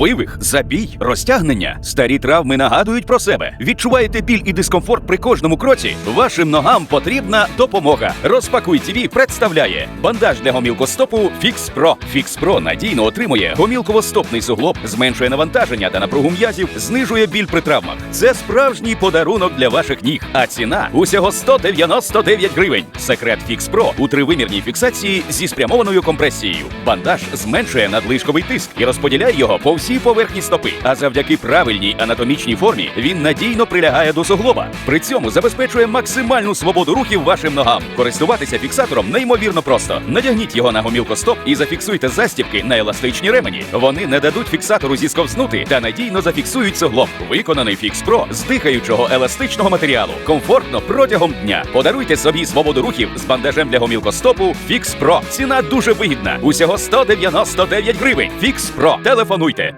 Вивих, забій, розтягнення. Старі травми нагадують про себе. Відчуваєте біль і дискомфорт при кожному кроці? Вашим ногам потрібна допомога. Розпакуй ТВ представляє бандаж для гомілкостопу Fix Pro. Fix Pro надійно отримує гомілковостопний суглоб, зменшує навантаження та напругу м'язів, знижує біль при травмах. Це справжній подарунок для ваших ніг. А ціна усього 199 гривень. Секрет Fix Pro у тривимірній фіксації зі спрямованою компресією. Бандаж зменшує надлишковий тиск і розподіляє його по всій поверхні стопи. А завдяки правильній анатомічній формі він надійно прилягає до суглоба. При цьому забезпечує максимальну свободу рухів вашим ногам. Користуватися фіксатором неймовірно просто. Надягніть його на гомілкостоп і зафіксуйте застібки на еластичні ремені. Вони не дадуть фіксатору зісковзнути та надійно зафіксують суглоб. Виконаний Fix Pro з дихаючого еластичного матеріалу. Комфортно протягом дня. Подаруйте собі свободу рухів з бандажем для гомілкостопу Fix Pro. Ціна дуже вигідна. Усього 199 гривень. Fix Pro. Телефонуйте